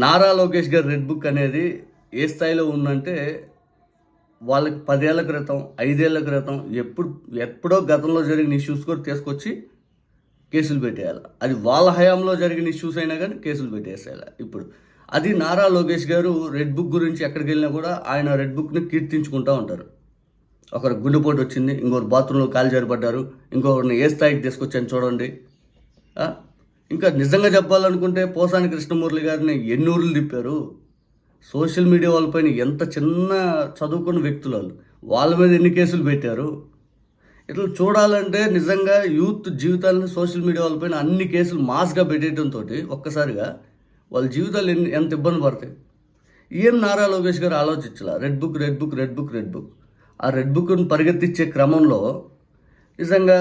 నారా లోకేష్ గారి red book అనేది ఏ స్థాయిలో ఉందంటే వాళ్ళకి పదేళ్ళ క్రితం ఐదేళ్ళ క్రితం ఎప్పుడు ఎప్పుడో గతంలో జరిగిన ఇష్యూస్ కూడా తీసుకొచ్చి కేసులు పెట్టేయాలి. అది వాళ్ళ హయాంలో జరిగిన ఇష్యూస్ అయినా కానీ కేసులు పెట్టేసేయాలి. ఇప్పుడు అది నారా లోకేష్ గారు రెడ్ బుక్ గురించి ఎక్కడికి వెళ్ళినా కూడా ఆయన రెడ్ బుక్ని కీర్తించుకుంటూ ఉంటారు. ఒకరు గుండెపోటు వచ్చింది ఇంకొకరు బాత్రూంలో కాలు జారిపడ్డారు ఇంకొకరిని ఏ స్థాయికి తీసుకొచ్చాను చూడండి. ఇంకా నిజంగా చెప్పాలనుకుంటే పోసాని కృష్ణమూర్తి గారిని ఎన్నూరులు తిప్పారు? సోషల్ మీడియా వాళ్ళపైన ఎంత చిన్న చదువుకున్న వ్యక్తులు వాళ్ళు? వాళ్ళ మీద ఎన్ని కేసులు పెట్టారు? ఇట్లా చూడాలంటే నిజంగా యూత్ జీవితాలను సోషల్ మీడియా వాళ్ళపైన అన్ని కేసులు మాస్గా పెట్టేయడంతో ఒక్కసారిగా వాళ్ళ జీవితాలు ఎన్ని ఎంత ఇబ్బంది పడతాయి? ఏం నారా లోకేష్ గారు ఆలోచించాల. Red book red book red book red book ఆ రెడ్ బుక్ను పరిగెత్తిచ్చే క్రమంలో నిజంగా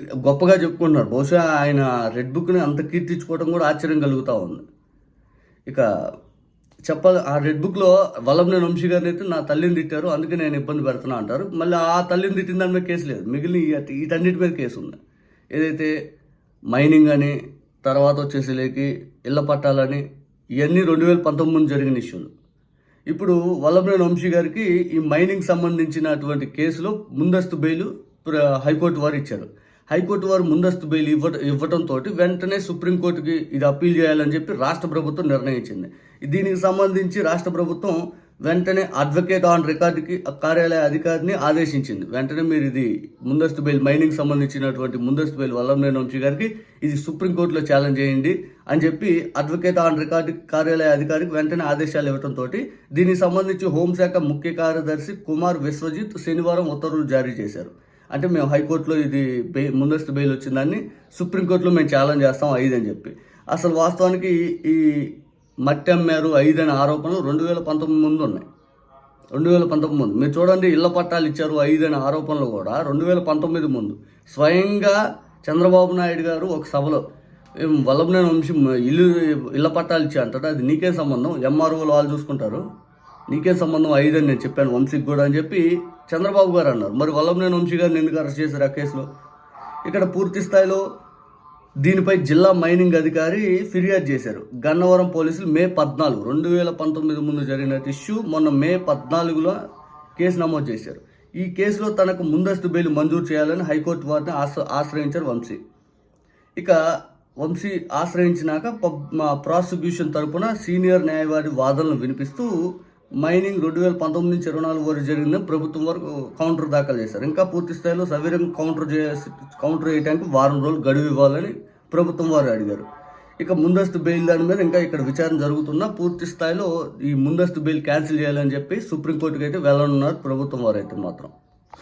గొప్పగా చెప్పుకుంటున్నారు బహుశా ఆయన రెడ్ బుక్ని అంత కీర్తించుకోవడం కూడా ఆశ్చర్యం కలుగుతూ ఉంది. ఇక చెప్పాలి ఆ రెడ్ బుక్లో వల్లభనేని వంశీ గారిని అయితే నా తల్లిని తిట్టారు అందుకే నేను ఇబ్బంది పెడుతున్నా అంటారు. మళ్ళీ ఆ తల్లిని తిట్టిన దాని మీద కేసు లేదు. మిగిలిన ఈ- వీటన్నిటి మీద కేసు ఉంది. ఏదైతే మైనింగ్ అని తర్వాత వచ్చేసి లేకి ఇళ్ళ పట్టాలని ఇవన్నీ రెండు వేల పంతొమ్మిది ముందు జరిగిన ఇష్యూలు. ఇప్పుడు వల్లభనేని వంశీ గారికి ఈ మైనింగ్ సంబంధించినటువంటి కేసులో ముందస్తు బెయిల్ హైకోర్టు వారు ఇచ్చారు. హైకోర్టు వారు ముందస్తు బెయిల్ ఇవ్వ ఇవ్వడంతో వెంటనే సుప్రీంకోర్టుకి ఇది అప్పీల్ చేయాలని చెప్పి రాష్ట్ర ప్రభుత్వం నిర్ణయించింది. దీనికి సంబంధించి రాష్ట్ర ప్రభుత్వం వెంటనే అడ్వకేట్ ఆన్ రికార్డుకి ఆ కార్యాలయ అధికారిని ఆదేశించింది. వెంటనే మీరు ఇది ముందస్తు బెయిల్ మైనింగ్ సంబంధించినటువంటి ముందస్తు బెయిల్ వల్లభనేని వంశీ గారికి ఇది సుప్రీంకోర్టులో ఛాలెంజ్ చేయండి అని చెప్పి అడ్వకేట్ ఆన్ రికార్డు కార్యాలయ అధికారికి వెంటనే ఆదేశాలు ఇవ్వడంతో దీనికి సంబంధించి హోంశాఖ ముఖ్య కార్యదర్శి కుమార్ విశ్వజిత్ శనివారం ఉత్తర్వులు జారీ చేశారు. అంటే మేము హైకోర్టులో ఇది బెయి ముందస్తు బెయిల్ వచ్చిందాన్ని సుప్రీంకోర్టులో మేము ఛాలెంజ్ చేస్తాం ఐదు అని చెప్పి. అసలు వాస్తవానికి ఈ మట్టి అమ్మారు ఐదు అనే ఆరోపణలు రెండు వేల పంతొమ్మిది ముందు ఉన్నాయి. రెండు వేల పంతొమ్మిది ముందు. మీరు చూడండి ఇళ్ళ పట్టాలు ఇచ్చారు ఐదు అనే ఆరోపణలు కూడా రెండు వేల పంతొమ్మిది ముందు. స్వయంగా చంద్రబాబు నాయుడు గారు ఒక సభలో వల్లభనేని వంశీ ఇల్లు ఇళ్ళ పట్టాలు ఇచ్చా అంటారు అది నీకే సంబంధం? ఎంఆర్ఓలు వాళ్ళు చూసుకుంటారు. నీకే సంబంధం? ఐదు అని నేను చెప్పాను వంశీకి కూడా అని చెప్పి చంద్రబాబు గారు అన్నారు. మరి వల్లభనేని వంశీ గారిని ఎందుకు అరెస్ట్ చేశారు ఆ కేసులో? ఇక్కడ పూర్తి స్థాయిలో దీనిపై జిల్లా మైనింగ్ అధికారి ఫిర్యాదు చేశారు. గన్నవరం పోలీసులు మే పద్నాలుగు రెండు వేల పంతొమ్మిది ముందు జరిగిన ఇష్యూ మొన్న మే పద్నాలుగులో కేసు నమోదు చేశారు. ఈ కేసులో తనకు ముందస్తు బెయిల్ మంజూరు చేయాలని హైకోర్టు వారిని ఆశ్ర ఆశ్రయించారు వంశీ. ఇక వంశీ ఆశ్రయించినాక పబ్- మా ప్రాసిక్యూషన్ తరపున సీనియర్ న్యాయవాది వాదనలు వినిపిస్తూ మైనింగ్ రెండు వేల పంతొమ్మిది నుంచి ఇరవై నాలుగు వరకు జరిగిన ప్రభుత్వం వరకు కౌంటర్ దాఖలు చేశారు. ఇంకా పూర్తి స్థాయిలో సవీరంగా కౌంటర్ చేసి కౌంటర్ చేయడానికి వారం రోజులు గడువు ఇవ్వాలని ప్రభుత్వం వారు అడిగారు. ఇక ముందస్తు బెయిల్ దాని మీద ఇంకా ఇక్కడ విచారణ జరుగుతున్నా పూర్తి స్థాయిలో ఈ ముందస్తు బెయిల్ క్యాన్సిల్ చేయాలని చెప్పి సుప్రీంకోర్టుకి అయితే వెళ్ళనున్నారు ప్రభుత్వం వారు అయితే మాత్రం.